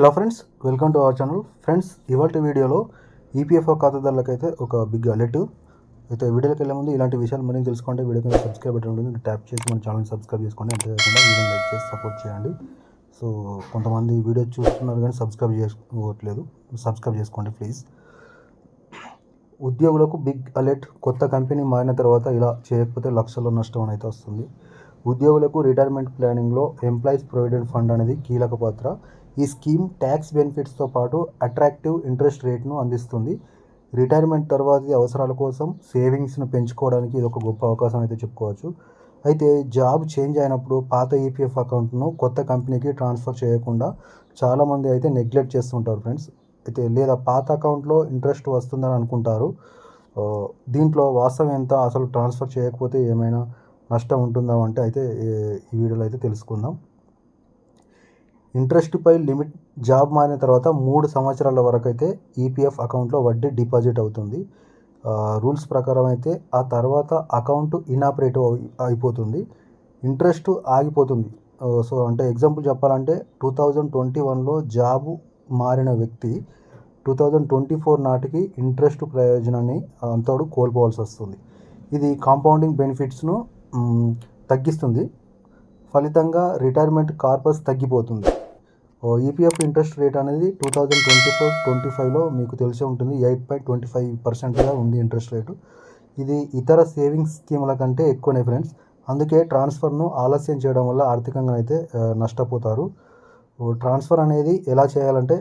Hello friends welcome to our channel friends ఇవాళ వీడియోలో EPFO ఖాతాదారులకైతే ఒక బిగ్ అలర్ట్ అయితే వీడియోకి వెళ్ళే ముందు ఇలాంటి విషయాలు మరిన్ని తెలుసుకోండి. వీడియో కింద సబ్స్క్రైబ్ బటన్ ఉంటుంది. ట్యాప్ చేసి మన ఛానల్ సబ్స్క్రైబ్ చేసుకోండి. అంతేకాకుండా వీడియో లైక్ చేసి సపోర్ట్ చేయండి. సో కొంతమంది వీడియో చూస్తున్నారు కానీ సబ్స్క్రైబ్ చేసుకోవట్లేదు. సబ్స్క్రైబ్ చేసుకోండి ప్లీజ్ ఉద్యోగులకు బిగ్ అలర్ట్ కొత్త కంపెనీ మారిన తర్వాత ఇలా చేయకపోతే లక్షల్లో నష్టం అనేది వస్తుంది. ఉద్యోగులకు రిటైర్మెంట్ ప్లానింగ్లో ఎంప్లాయీస్ ప్రొవిడెంట్ ఫండ్ అనేది కీలక పాత్ర. ఈ స్కీమ్ ట్యాక్స్ బెనిఫిట్స్తో పాటు అట్రాక్టివ్ ఇంట్రెస్ట్ రేట్ను అందిస్తుంది. రిటైర్మెంట్ తర్వాతి అవసరాల కోసం సేవింగ్స్ను పెంచుకోవడానికి ఇది ఒక గొప్ప అవకాశం అయితే చెప్పుకోవచ్చు. అయితే జాబ్ చేంజ్ అయినప్పుడు పాత ఈపీఎఫ్ అకౌంట్ను కొత్త కంపెనీకి ట్రాన్స్ఫర్ చేయకుండా చాలామంది అయితే నెగ్లెక్ట్ చేస్తుంటారు ఫ్రెండ్స్. అయితే లేదా పాత అకౌంట్లో ఇంట్రెస్ట్ వస్తుందని అనుకుంటారు. దీంట్లో వాస్తవం ఎంత? అసలు ట్రాన్స్ఫర్ చేయకపోతే ఏమైనా నష్టం ఉంటుందా అంటే అయితే ఈ- ఈ వీడియోలో అయితే తెలుసుకుందాం. ఇంట్రెస్ట్పై లిమిట్ జాబ్ మారిన తర్వాత మూడు సంవత్సరాల వరకు అయితే ఈపీఎఫ్ అకౌంట్లో వడ్డీ డిపాజిట్ అవుతుంది. రూల్స్ ప్రకారం అయితే ఆ తర్వాత అకౌంట్ ఇనాపరేటివ్ అయిపోతుంది. ఇంట్రెస్ట్ ఆగిపోతుంది. సో అంటే ఎగ్జాంపుల్ చెప్పాలంటే టూ థౌజండ్ ట్వంటీ వన్లో జాబ్ మారిన వ్యక్తి టూ థౌజండ్ ట్వంటీ ఫోర్ నాటికి ఇంట్రెస్ట్ ప్రయోజనాన్ని అంతడు కోల్పోవాల్సి వస్తుంది. ఇది కాంపౌండింగ్ బెనిఫిట్స్ను తగ్గిస్తుంది. ఫలితంగా రిటైర్మెంట్ కార్పస్ తగ్గిపోతుంది. ఈపీఎఫ్ ఇంట్రెస్ట్ రేట్ అనేది two thousand twenty four twenty ఫైవ్లో మీకు తెలిసే ఉంటుంది. ఎయిట్ పాయింట్ ట్వంటీ ఫైవ్ పర్సెంట్గా ఉంది ఇంట్రెస్ట్ రేటు ఇది ఇతర సేవింగ్స్ స్కీముల కంటే ఎక్కువనే ఫ్రెండ్స్ అందుకే ట్రాన్స్ఫర్ను ఆలస్యం చేయడం వల్ల ఆర్థికంగా అయితే నష్టపోతారు. ట్రాన్స్ఫర్ అనేది ఎలా చేయాలంటే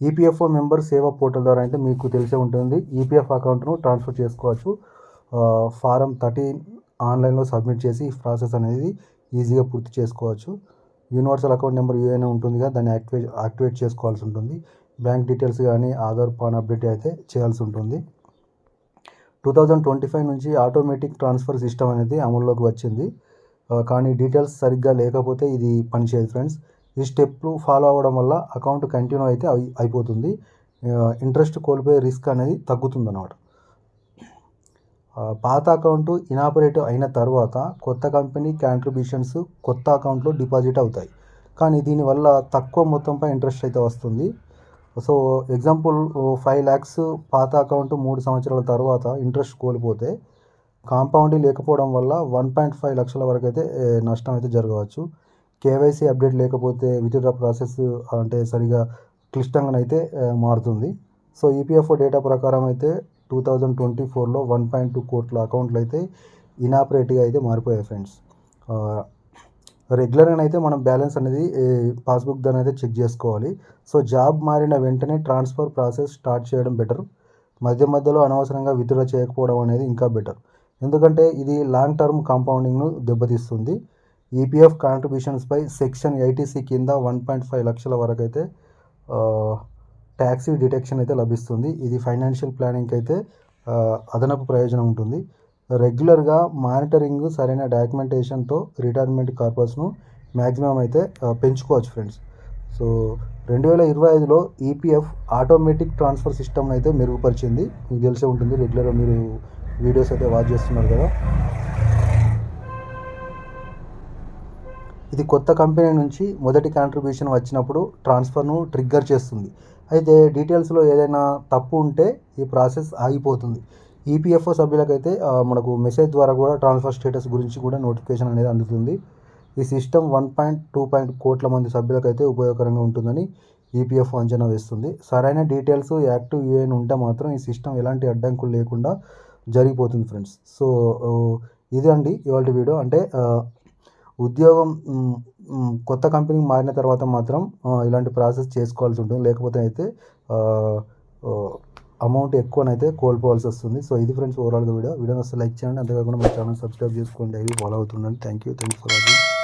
ఈపీఎఫ్ఓ మెంబర్ సేవా పోర్టల్ ద్వారా అయితే మీకు తెలిసే ఉంటుంది. ఈపీఎఫ్ అకౌంట్ను ట్రాన్స్ఫర్ చేసుకోవచ్చు. ఫారం థర్టీన్ ఆన్లైన్లో సబ్మిట్ చేసి ప్రాసెస్ అనేది ఈజీగా పూర్తి చేసుకోవచ్చు. యూనివర్సల్ అకౌంట్ నెంబర్ యూఏనే ఉంటుంది కదా దాన్ని యాక్టివేట్ యాక్టివేట్ చేసుకోవాల్సి ఉంటుంది. బ్యాంక్ డీటెయిల్స్ కానీ ఆధార్ పాన్ అప్డేట్ అయితే చేయాల్సి ఉంటుంది. టూ థౌజండ్ ట్వంటీ ఫైవ్ నుంచి ఆటోమేటిక్ ట్రాన్స్ఫర్ సిస్టమ్ అనేది అమల్లోకి వచ్చింది. కానీ డీటెయిల్స్ సరిగ్గా లేకపోతే ఇది పనిచేయదు ఫ్రెండ్స్. ఈ స్టెప్లు ఫాలో అవ్వడం వల్ల అకౌంట్ కంటిన్యూ అయితే అయిపోతుంది. ఇంట్రెస్ట్ కోల్పోయే రిస్క్ అనేది తగ్గుతుంది అన్నమాట పాత అకౌంట్ ఇనాపరేటివ్ అయిన తర్వాత కొత్త కంపెనీ కాంట్రిబ్యూషన్స్ కొత్త అకౌంట్లో డిపాజిట్ అవుతాయి. కానీ దీనివల్ల తక్కువ మొత్తంపై ఇంట్రెస్ట్ అయితే వస్తుంది. సో ఎగ్జాంపుల్ ఫైవ్ ల్యాక్స్ పాత అకౌంట్ మూడు సంవత్సరాల తర్వాత ఇంట్రెస్ట్ కోల్పోతే కాంపౌండింగ్ లేకపోవడం వల్ల వన్ పాయింట్ ఫైవ్ లక్షల వరకు అయితే నష్టం అయితే జరగవచ్చు. కేవైసీ అప్డేట్ లేకపోతే విత్డ్రా ప్రాసెస్ అంటే సరిగా క్లిష్టంగా అయితే మారుతుంది. సో ఈపీఎఫ్ఓ డేటా ప్రకారం అయితే టూ థౌజండ్ ట్వంటీ ఫోర్లో వన్ పాయింట్ టూ కోట్ల అకౌంట్లు అయితే ఇనాపరేటివ్గా అయితే మారిపోయాయి ఫ్రెండ్స్. రెగ్యులర్గా అయితే మనం బ్యాలెన్స్ అనేది పాస్బుక్ దాని అయితే చెక్ చేసుకోవాలి. సో జాబ్ మారిన వెంటనే ట్రాన్స్ఫర్ ప్రాసెస్ స్టార్ట్ చేయడం బెటర్. మధ్య మధ్యలో అనవసరంగా విత్డ్రా చేయకపోవడం అనేది ఇంకా బెటర్. ఎందుకంటే ఇది లాంగ్ టర్మ్ కాంపౌండింగ్ను దెబ్బతీస్తుంది. ఈపీఎఫ్ కాంట్రిబ్యూషన్స్పై సెక్షన్ ఐటీసీ కింద వన్ పాయింట్ ఫైవ్ లక్షల వరకు అయితే ట్యాక్సీ డిటెక్షన్ అయితే లభిస్తుంది. ఇది ఫైనాన్షియల్ ప్లానింగ్కి అయితే అదనపు ప్రయోజనం ఉంటుంది. రెగ్యులర్గా మానిటరింగ్ సరైన డాక్యుమెంటేషన్తో రిటైర్మెంట్ కార్పస్ను మ్యాక్సిమం అయితే పెంచుకోవచ్చు ఫ్రెండ్స్. సో రెండు వేల ఇరవై ఐదులో ఈపీఎఫ్ ఆటోమేటిక్ ట్రాన్స్ఫర్ సిస్టమ్ అయితే మెరుగుపరిచింది. మీకు తెలిసే ఉంటుంది రెగ్యులర్గా మీరు వీడియోస్ అయితే వాచ్ చేస్తున్నారు కదా. ఇది కొత్త కంపెనీ నుంచి మొదటి కాంట్రిబ్యూషన్ వచ్చినప్పుడు ట్రాన్స్ఫర్ను ట్రిగ్గర్ చేస్తుంది. అయితే డీటెయిల్స్లో ఏదైనా తప్పు ఉంటే ఈ ప్రాసెస్ ఆగిపోతుంది. ఈపీఎఫ్ఓ సభ్యులకైతే మనకు మెసేజ్ ద్వారా కూడా ట్రాన్స్ఫర్ స్టేటస్ గురించి కూడా నోటిఫికేషన్ అనేది అందుతుంది. ఈ system one point two point కోట్ల మంది సభ్యులకైతే ఉపయోగకరంగా ఉంటుందని ఈపీఎఫ్ఓ అంచనా వేస్తుంది. సరైన డీటెయిల్స్ యాక్టివ్ యూఏన్ ఉంటే మాత్రం ఈ సిస్టమ్ ఎలాంటి అడ్డంకులు లేకుండా జరిగిపోతుంది ఫ్రెండ్స్ సో ఇది అండి ఇవాళ వీడియో అంటే ఉద్యోగం కొత్త కంపెనీ మారిన తర్వాత మాత్రం ఇలాంటి ప్రాసెస్ చేసుకోవాల్సి ఉంటుంది. లేకపోతే అయితే అమౌంట్ ఎక్కువనైతే కోల్పోవాల్సి వస్తుంది. సో ఇది ఫ్రెండ్స్ ఓవరాల్గా వీడియో. వీడియో వస్తే లైక్ చేయండి. అంతేకాకుండా మా ఛానల్ సబ్స్క్రైబ్ చేసుకోండి. Daily follow అవుతుండండి. Thank you thank you for watching.